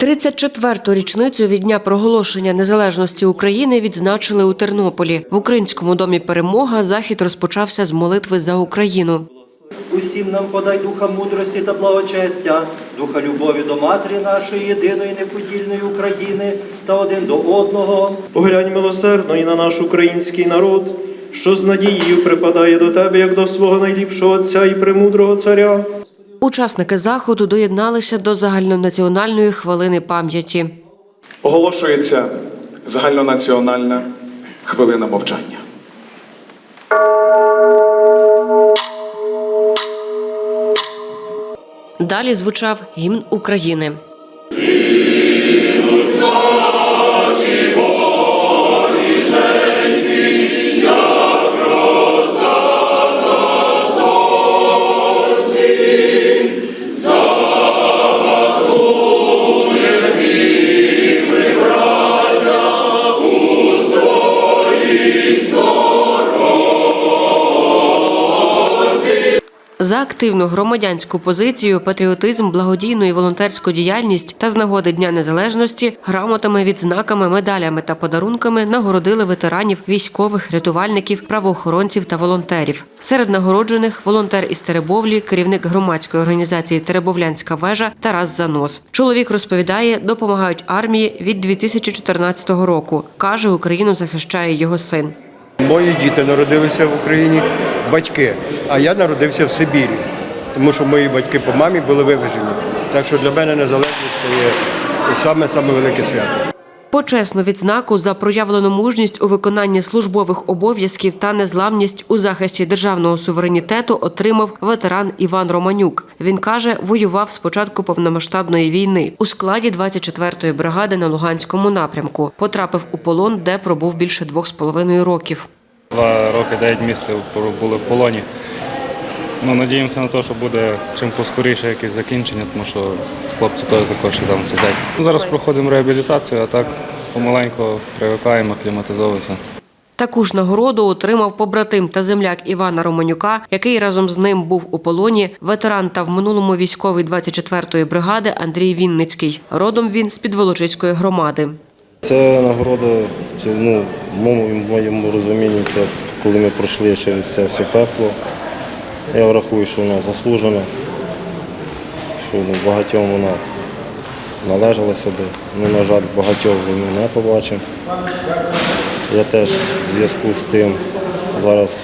34-ту річницю від дня проголошення незалежності України відзначили у Тернополі. В українському домі перемога захід розпочався з молитви за Україну. Усім нам подай духа мудрості та благочестя, духа любові до матері нашої єдиної неподільної України та один до одного. Поглянь милосердно і на наш український народ, що з надією припадає до тебе, як до свого найліпшого Отця і премудрого царя. Учасники заходу доєдналися до загальнонаціональної хвилини пам'яті. Оголошується загальнонаціональна хвилина мовчання. Далі звучав гімн України. За активну громадянську позицію, патріотизм, благодійну і волонтерську діяльність та з нагоди Дня Незалежності грамотами, відзнаками, медалями та подарунками нагородили ветеранів, військових, рятувальників, правоохоронців та волонтерів. Серед нагороджених волонтер із Теребовлі, керівник громадської організації Теребовлянська вежа Тарас Занос. Чоловік розповідає, допомагають армії від 2014 року. каже, Україну захищає його син. Мої діти народилися в Україні, батьки, а я народився в Сибірі, тому що мої батьки по мамі були вивезені. Так що для мене незалежність це є саме саме велике свято. Почесну відзнаку за проявлену мужність у виконанні службових обов'язків та незламність у захисті державного суверенітету отримав ветеран Іван Романюк. Він каже, воював з початку повномасштабної війни у складі 24-ї бригади на Луганському напрямку. Потрапив у полон, де пробув більше двох з половиною років. Два роки, дев'ять місяців були в полоні. Ну, надіємося на те, що буде чим поскоріше якесь закінчення, тому що хлопці теж також і там сидять. Ну, Зараз проходимо реабілітацію, а так помаленьку привикаємо, акліматизовуємося. Таку ж нагороду отримав побратим та земляк Івана Романюка, який разом з ним був у полоні, ветеран та в минулому військовий 24-ї бригади Андрій Вінницький. Родом він з Підволочиської громади. Це нагорода, ну, моєму, в моєму розумінні, це коли ми пройшли через це все пекло. Я врахую, що вона заслужена, що багатьом вона належала себе. Ну, на жаль, багатьох вже ми не побачимо. Я теж в зв'язку з тим зараз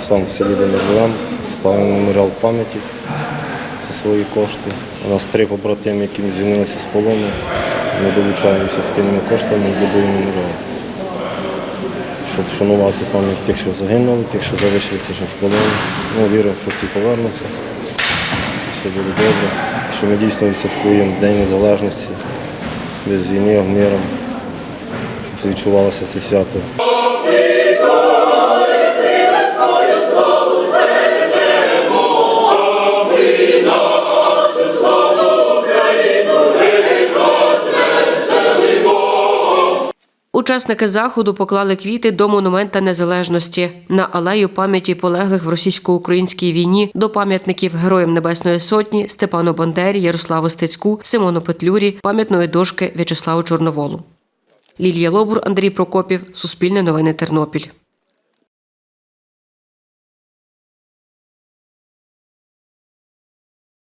сам в селі, де ми живемо, ставимо меморіал пам'яті за свої кошти. У нас три побратими, які звільнилися з полону. Ми долучаємося спільними коштами і будуємо меморіал. Щоб вшанувати пам'ять тих, що загинули, тих, що залишилися ще в полоні. Ну, Віримо, що всі повернуться. Все буде добре. Що ми дійсно відсвяткуємо День Незалежності без війни, миром, щоб відчувалося це свято. Учасники заходу поклали квіти до монумента незалежності на алею пам'яті полеглих в російсько-українській війні до пам'ятників Героям Небесної Сотні Степану Бандері, Ярославу Стецьку, Симону Петлюрі, пам'ятної дошки В'ячеславу Чорноволу. Лілія Лобур, Андрій Прокопів, Суспільне новини Тернопіль.